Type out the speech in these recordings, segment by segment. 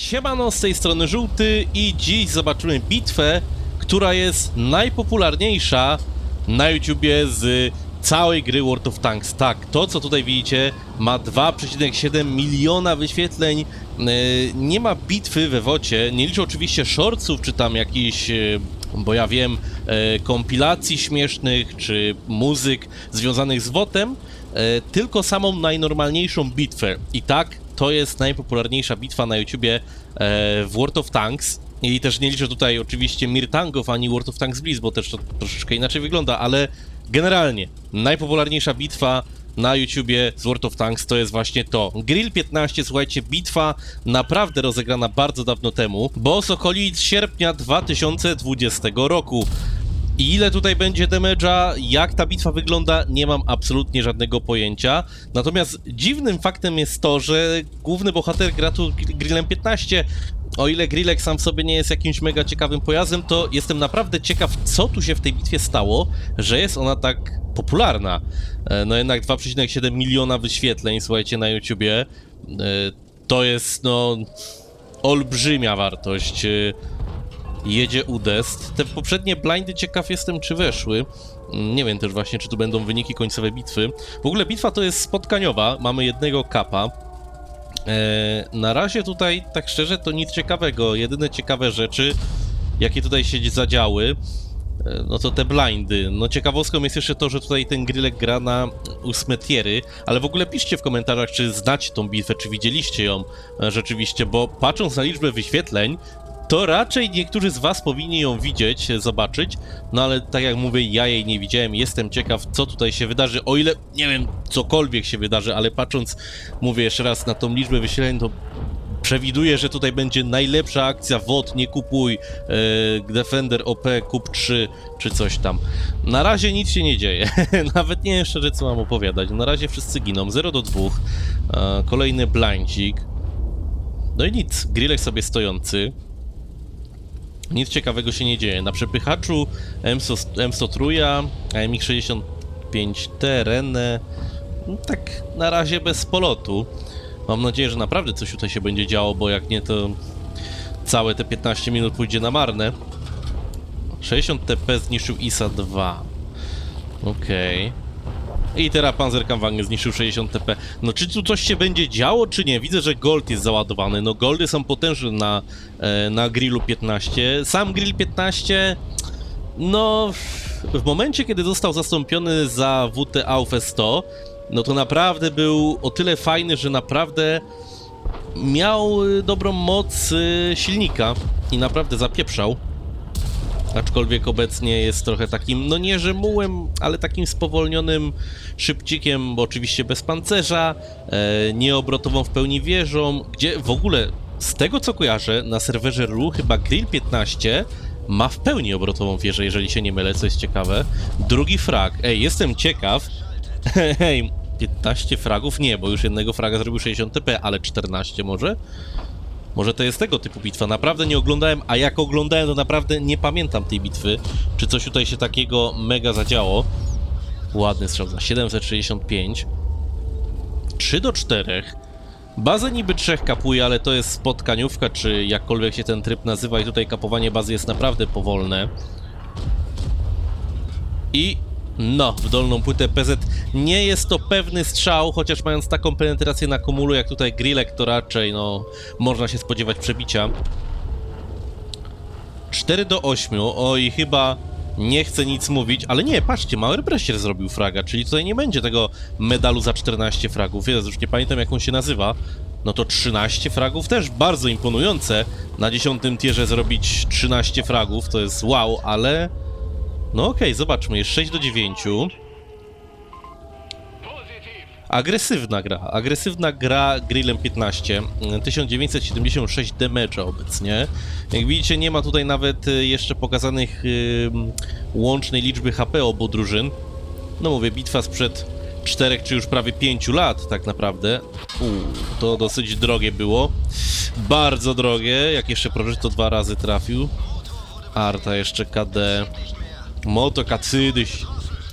Siemano, z tej strony Żółty i dziś zobaczymy bitwę, która jest najpopularniejsza na YouTubie z całej gry World of Tanks. Tak, to co tutaj widzicie ma 2,7 miliona wyświetleń. Yy, Nie ma bitwy we wocie, nie liczę oczywiście shortsów czy tam jakichś, yy, bo ja wiem, yy, kompilacji śmiesznych czy muzyk związanych z wotem, yy, tylko samą najnormalniejszą bitwę. I tak, to jest najpopularniejsza bitwa na YouTubie e, w World of Tanks. I też nie liczę tutaj oczywiście Mirtangów ani World of Tanks Blitz, bo też to troszeczkę inaczej wygląda, ale generalnie najpopularniejsza bitwa na YouTubie z World of Tanks to jest właśnie to. Grill 15, słuchajcie, bitwa naprawdę rozegrana bardzo dawno temu, bo z okolic sierpnia 2020 roku. I ile tutaj będzie damage'a, jak ta bitwa wygląda, nie mam absolutnie żadnego pojęcia. Natomiast dziwnym faktem jest to, że główny bohater gra tu gr- Grillem 15. O ile Grillek sam w sobie nie jest jakimś mega ciekawym pojazdem, to jestem naprawdę ciekaw, co tu się w tej bitwie stało, że jest ona tak popularna. E, No jednak 2,7 miliona wyświetleń, słuchajcie, na YouTubie. E, To jest, no, olbrzymia wartość. Jedzie Udest. Te poprzednie blindy ciekaw jestem, czy weszły. Mm, Nie wiem też właśnie, czy tu będą wyniki końcowe bitwy. W ogóle bitwa to jest spotkaniowa, mamy jednego kapa. E, na razie tutaj, tak szczerze, to nic ciekawego. Jedyne ciekawe rzeczy, jakie tutaj się zadziały, e, no to te blindy. No ciekawostką jest jeszcze to, że tutaj ten grillek gra na ósme tiery, ale w ogóle piszcie w komentarzach, czy znacie tą bitwę, czy widzieliście ją e, rzeczywiście, bo patrząc na liczbę wyświetleń, to raczej niektórzy z was powinni ją widzieć, zobaczyć, no ale tak jak mówię, ja jej nie widziałem, jestem ciekaw, co tutaj się wydarzy, o ile, nie wiem, cokolwiek się wydarzy, ale patrząc, mówię jeszcze raz, na tą liczbę wyświetleń, to przewiduję, że tutaj będzie najlepsza akcja. WOT, nie kupuj, e, Defender OP, kup 3, czy coś tam. Na razie nic się nie dzieje, nawet nie wiem szczerze, co mam opowiadać, na razie wszyscy giną, 0 do 2, e, kolejny blindzik, no i nic, grillek sobie stojący, nic ciekawego się nie dzieje. Na przepychaczu M100 Truja, AMX65T, Renne, no tak na razie bez polotu. Mam nadzieję, że naprawdę coś tutaj się będzie działo, bo jak nie, to całe te 15 minut pójdzie na marne. 60 TP zniszczył ISA 2. Okej. I teraz Panzerkampfwagen zniszczył 60 TP. No czy tu coś się będzie działo, czy nie? Widzę, że gold jest załadowany. No goldy są potężne na, e, na grillu 15. Sam grill 15, no w momencie, kiedy został zastąpiony za WT AUF 100, no to naprawdę był o tyle fajny, że naprawdę miał y, dobrą moc y, silnika i naprawdę zapieprzał. Aczkolwiek obecnie jest trochę takim, no nie żemułem, ale takim spowolnionym szybcikiem, bo oczywiście bez pancerza, e, nieobrotową w pełni wieżą, gdzie w ogóle z tego co kojarzę, na serwerze RU chyba Grill 15 ma w pełni obrotową wieżę, jeżeli się nie mylę, co jest ciekawe. Drugi frag, ej, jestem ciekaw, hej, 15 fragów? Nie, bo już jednego fraga zrobił 60 TP, ale 14 może? Może to jest tego typu bitwa. Naprawdę nie oglądałem, a jak oglądałem, to naprawdę nie pamiętam tej bitwy. Czy coś tutaj się takiego mega zadziało. Ładny strzał za 765. 3 do 4. Bazę niby trzech kapuje, ale to jest spotkaniówka, czy jakkolwiek się ten tryb nazywa i tutaj kapowanie bazy jest naprawdę powolne. I no, w dolną płytę PZ nie jest to pewny strzał, chociaż mając taką penetrację na kumulu jak tutaj Grillek, to raczej no, można się spodziewać przebicia. 4 do 8, oj chyba nie chcę nic mówić, ale nie, patrzcie, Mauer Bresier zrobił fraga, czyli tutaj nie będzie tego medalu za 14 fragów, Jezu, już nie pamiętam jak on się nazywa. No to 13 fragów też bardzo imponujące. Na 10 tierze zrobić 13 fragów to jest wow, ale no okej, zobaczmy, jest 6 do 9. Agresywna gra, agresywna gra Grillem 15, 1976 damage'a obecnie. Jak widzicie nie ma tutaj nawet y, jeszcze pokazanych y, łącznej liczby HP obu drużyn. No mówię, bitwa sprzed 4 czy już prawie 5 lat tak naprawdę. Uuu, to dosyć drogie było. Bardzo drogie, jak jeszcze proszę to dwa razy trafił. Arta jeszcze KD. Moto Kacydyś.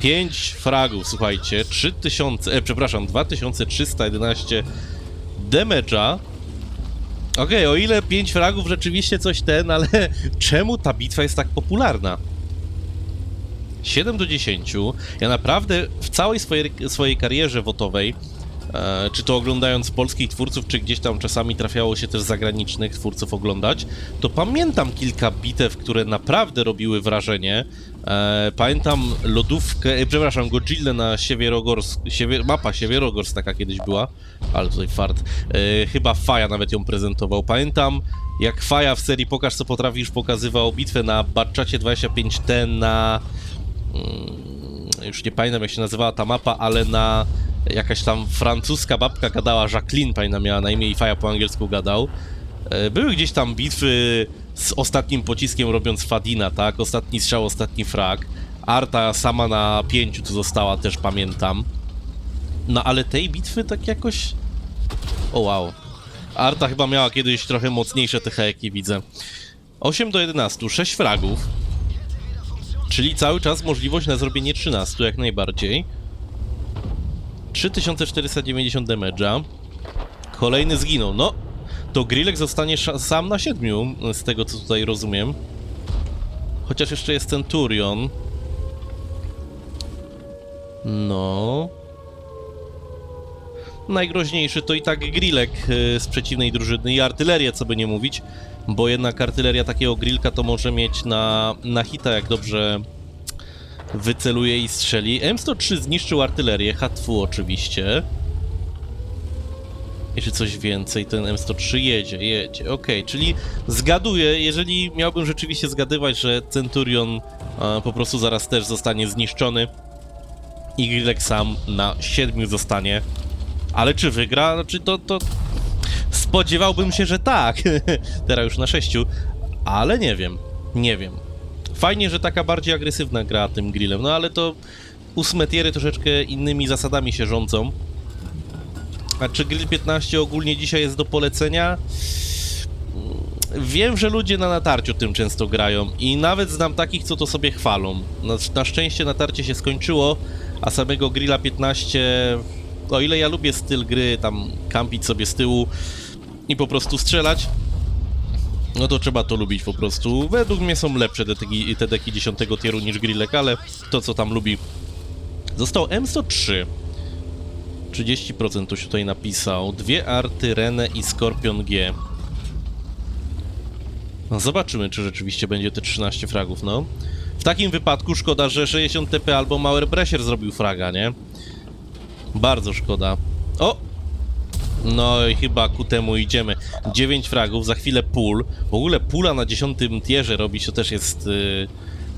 5 fragów, słuchajcie. 3000, e, przepraszam, 2311 damage'a. Okej, o ile 5 fragów rzeczywiście coś ten, ale czemu ta bitwa jest tak popularna? 7 do 10. Ja naprawdę w całej swojej, swojej karierze wotowej, e, czy to oglądając polskich twórców, czy gdzieś tam czasami trafiało się też zagranicznych twórców oglądać, to pamiętam kilka bitew, które naprawdę robiły wrażenie. E, pamiętam lodówkę, e, przepraszam, Godzilla na Siewierogorsk, siewier, mapa Siewierogorsk taka kiedyś była, ale tutaj fart. E, chyba Faja nawet ją prezentował. Pamiętam jak Faja w serii Pokaż co potrafisz pokazywał bitwę na Batczacie 25T na mm, już nie pamiętam jak się nazywała ta mapa, ale na jakaś tam francuska babka gadała, Jacqueline pamiętam miała na imię i Faja po angielsku gadał. E, Były gdzieś tam bitwy z ostatnim pociskiem robiąc Fadina, tak? Ostatni strzał, ostatni frag. Arta sama na pięciu tu została, też pamiętam. No ale tej bitwy tak jakoś... O wow. Arta chyba miała kiedyś trochę mocniejsze te heki, widzę. 8 do 11, 6 fragów. Czyli cały czas możliwość na zrobienie 13 jak najbardziej. 3490 damage'a. Kolejny zginął. No, to Grillek zostanie sam na 7, z tego co tutaj rozumiem. Chociaż jeszcze jest Centurion. No. Najgroźniejszy to i tak Grillek y, z przeciwnej drużyny i artyleria, co by nie mówić, bo jednak artyleria takiego grillka to może mieć na, na hita, jak dobrze wyceluje i strzeli. M103 zniszczył artylerię, Hatfu oczywiście. Jeszcze coś więcej, ten M103 jedzie, jedzie, okej, czyli zgaduję, jeżeli miałbym rzeczywiście zgadywać, że Centurion e, po prostu zaraz też zostanie zniszczony i Grillek sam na 7 zostanie. Ale czy wygra? Znaczy to, to... Spodziewałbym się, że tak. Teraz już na 6, ale nie wiem, nie wiem. Fajnie, że taka bardziej agresywna gra tym grillem, no ale to ósme tiery troszeczkę innymi zasadami się rządzą. A czy Grill 15 ogólnie dzisiaj jest do polecenia? Wiem, że ludzie na natarciu tym często grają i nawet znam takich, co to sobie chwalą. Na, na szczęście natarcie się skończyło, a samego Grilla 15, o ile ja lubię styl gry, tam kampić sobie z tyłu i po prostu strzelać, no to trzeba to lubić po prostu. Według mnie są lepsze te deki, te deki 10 tieru niż Grillek, ale to co tam lubi. Został M103. 30% tu się tutaj napisał. Dwie arty, Renę i Skorpion G. No zobaczymy, czy rzeczywiście będzie te 13 fragów, no. W takim wypadku szkoda, że 60 TP albo Mauer Bresier zrobił fraga, nie? Bardzo szkoda. O! No i chyba ku temu idziemy. 9 fragów, za chwilę pól. W ogóle pula na 10 tierze robić to też jest... Yy...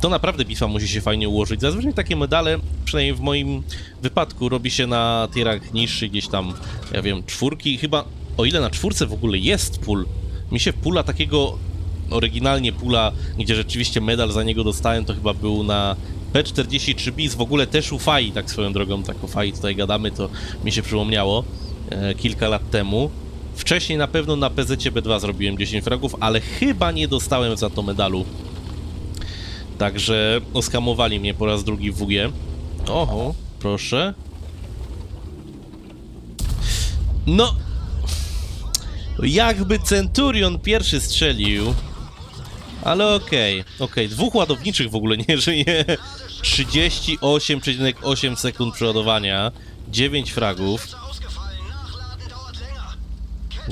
To naprawdę bitwa musi się fajnie ułożyć. Zazwyczaj takie medale, przynajmniej w moim wypadku, robi się na tierach niższych, gdzieś tam, ja wiem, czwórki. Chyba, o ile na czwórce w ogóle jest pól, mi się pula takiego, oryginalnie pula, gdzie rzeczywiście medal za niego dostałem, to chyba był na P43 bis, w ogóle też u Fai, tak swoją drogą, tak o Fai tutaj gadamy, to mi się przypomniało e, kilka lat temu. Wcześniej na pewno na PZ B2 zrobiłem 10 fragów, ale chyba nie dostałem za to medalu. Także oskamowali mnie po raz drugi w WG. Oho, proszę. No. Jakby Centurion pierwszy strzelił. Ale okej, okej. Dwóch ładowniczych w ogóle nie żyje. 38,8 sekund przeładowania. 9 fragów.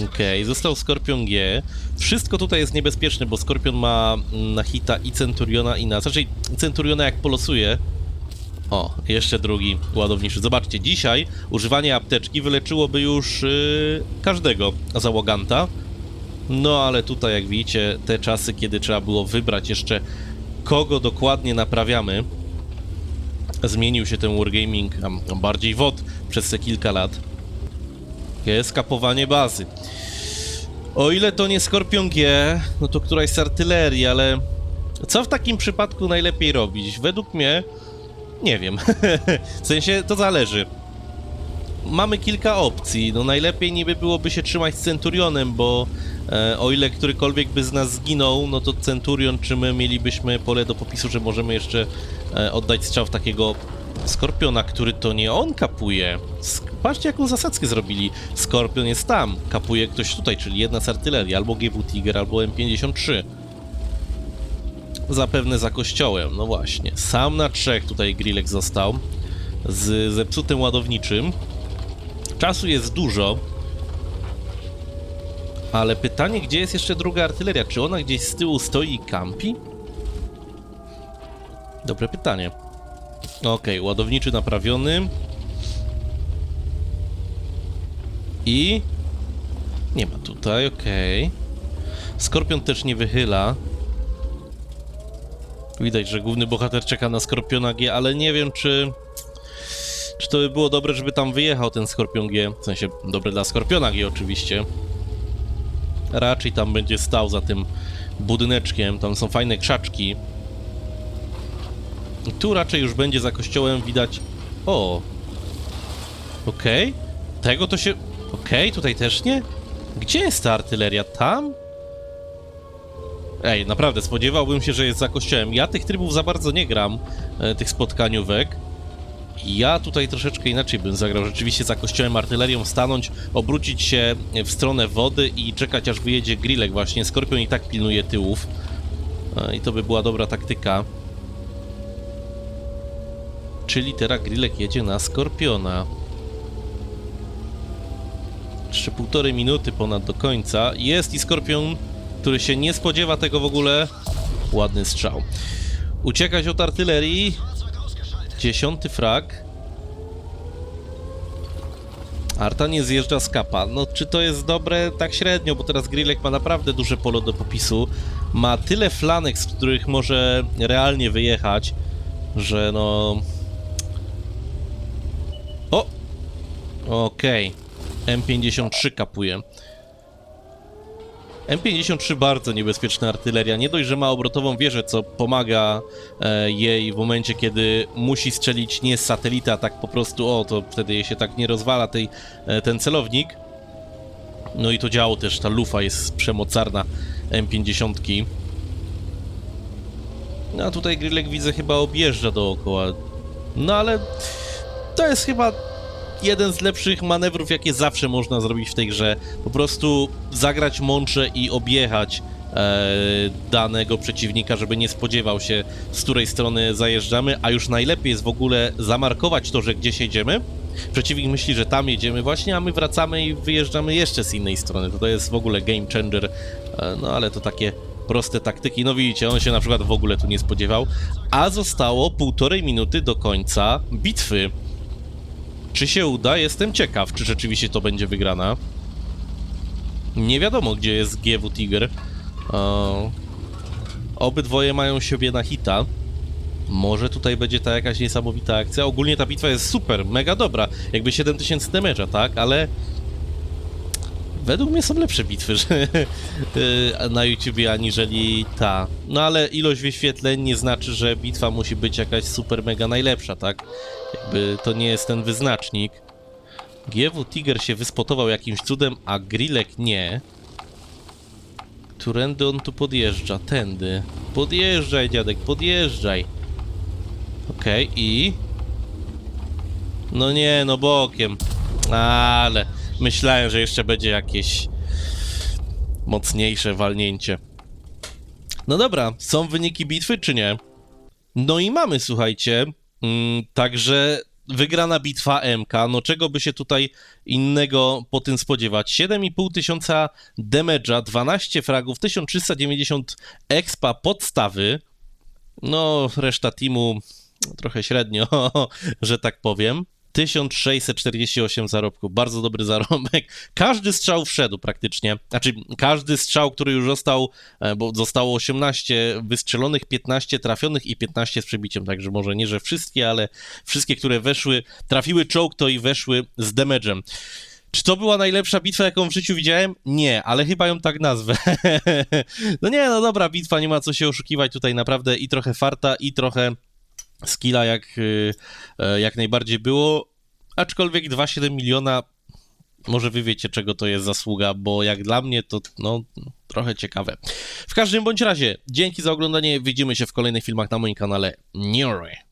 Okej, został Skorpion G. Wszystko tutaj jest niebezpieczne, bo Skorpion ma mm, na hita i Centuriona i na... Znaczy, Centuriona jak polosuje... O, jeszcze drugi ładowniczy. Zobaczcie, dzisiaj używanie apteczki wyleczyłoby już yy, każdego załoganta. No ale tutaj, jak widzicie, te czasy, kiedy trzeba było wybrać jeszcze kogo dokładnie naprawiamy, zmienił się ten Wargaming, a bardziej WOD przez te kilka lat. Jest bazy. O ile to nie Skorpion G, no to któraś z artylerii, ale co w takim przypadku najlepiej robić? Według mnie, nie wiem. w sensie, to zależy. Mamy kilka opcji. No najlepiej niby byłoby się trzymać z Centurionem, bo e, o ile którykolwiek by z nas zginął, no to Centurion, czy my mielibyśmy pole do popisu, że możemy jeszcze e, oddać strzał w takiego Skorpiona, który to nie on kapuje. Patrzcie, jaką zasadzkę zrobili. Skorpion jest tam, kapuje ktoś tutaj, czyli jedna z artylerii, albo GW Tiger, albo M53. Zapewne za kościołem, no właśnie. Sam na trzech tutaj Grillek został. Z zepsutym ładowniczym. Czasu jest dużo. Ale pytanie, gdzie jest jeszcze druga artyleria? Czy ona gdzieś z tyłu stoi i kampi? Dobre pytanie. Okej, ładowniczy naprawiony. I... Nie ma tutaj, okej. Skorpion też nie wychyla. Widać, że główny bohater czeka na Skorpiona G, ale nie wiem, czy... Czy to by było dobre, żeby tam wyjechał ten Skorpion G? W sensie, dobre dla Skorpiona G oczywiście. Raczej tam będzie stał za tym budyneczkiem, tam są fajne krzaczki. Tu raczej już będzie za kościołem widać... O! Okej. Tego to się... Okej, tutaj też nie? Gdzie jest ta artyleria? Tam? Ej, naprawdę, spodziewałbym się, że jest za kościołem. Ja tych trybów za bardzo nie gram, e, tych spotkaniówek. Ja tutaj troszeczkę inaczej bym zagrał. Rzeczywiście za kościołem artylerią stanąć, obrócić się w stronę wody i czekać aż wyjedzie grillek właśnie. Skorpion i tak pilnuje tyłów. E, I to by była dobra taktyka. Czyli teraz grillek jedzie na Skorpiona. Jeszcze półtorej minuty ponad do końca. Jest i Skorpion, który się nie spodziewa tego w ogóle. Ładny strzał. Uciekać od artylerii. Dziesiąty frag. Arta nie zjeżdża z kapa. No, czy to jest dobre? Tak średnio, bo teraz Grillek ma naprawdę duże pole do popisu. Ma tyle flanek, z których może realnie wyjechać, że no... Okej. M53 kapuje. M53 bardzo niebezpieczna artyleria. Nie dość, że ma obrotową wieżę, co pomaga e, jej w momencie, kiedy musi strzelić nie z satelity, a tak po prostu, o, to wtedy jej się tak nie rozwala tej, e, ten celownik. No i to działo też, ta lufa jest przemocarna M50. No a tutaj Grillek widzę chyba objeżdża dookoła. No ale to jest chyba jeden z lepszych manewrów, jakie zawsze można zrobić w tej grze. Po prostu zagrać mącze i objechać e, danego przeciwnika, żeby nie spodziewał się, z której strony zajeżdżamy, a już najlepiej jest w ogóle zamarkować to, że gdzieś jedziemy. Przeciwnik myśli, że tam jedziemy właśnie, a my wracamy i wyjeżdżamy jeszcze z innej strony. To, to jest w ogóle game changer, e, no ale to takie proste taktyki. No widzicie, on się na przykład w ogóle tu nie spodziewał, a zostało półtorej minuty do końca bitwy. Czy się uda? Jestem ciekaw, czy rzeczywiście to będzie wygrana. Nie wiadomo, gdzie jest GW Tiger. E, obydwoje mają siebie na hita. Może tutaj będzie ta jakaś niesamowita akcja. Ogólnie ta bitwa jest super, mega dobra. Jakby 7000 damage'a, tak? Ale według mnie są lepsze bitwy że, y, na YouTubie aniżeli ta. No ale ilość wyświetleń nie znaczy, że bitwa musi być jakaś super mega najlepsza, tak? Jakby to nie jest ten wyznacznik. GW Tiger się wyspotował jakimś cudem, a Grillek nie. Którędy on tu podjeżdża? Tędy. Podjeżdżaj, dziadek, podjeżdżaj. Okej, i... No nie, no bokiem. Ale myślałem, że jeszcze będzie jakieś mocniejsze walnięcie. No dobra, są wyniki bitwy, czy nie? No i mamy, słuchajcie. Mm, także wygrana bitwa MK. No czego by się tutaj innego po tym spodziewać? 7,5 tysiąca damage'a, 12 fragów, 1390 expa podstawy. No, reszta teamu trochę średnio, że tak powiem. 1648 zarobków, bardzo dobry zarobek. Każdy strzał wszedł praktycznie. Znaczy, każdy strzał, który już został, e, bo zostało 18 wystrzelonych, 15 trafionych i 15 z przebiciem. Także może nie, że wszystkie, ale wszystkie, które weszły, trafiły czołg, to i weszły z damage'em. Czy to była najlepsza bitwa, jaką w życiu widziałem? Nie, ale chyba ją tak nazwę. no nie, no dobra, bitwa, nie ma co się oszukiwać tutaj naprawdę i trochę farta, i trochę skilla jak, y, e, jak najbardziej było, aczkolwiek 2,7 miliona, może wy wiecie czego to jest zasługa, bo jak dla mnie to no trochę ciekawe. W każdym bądź razie, dzięki za oglądanie, widzimy się w kolejnych filmach na moim kanale. Niory.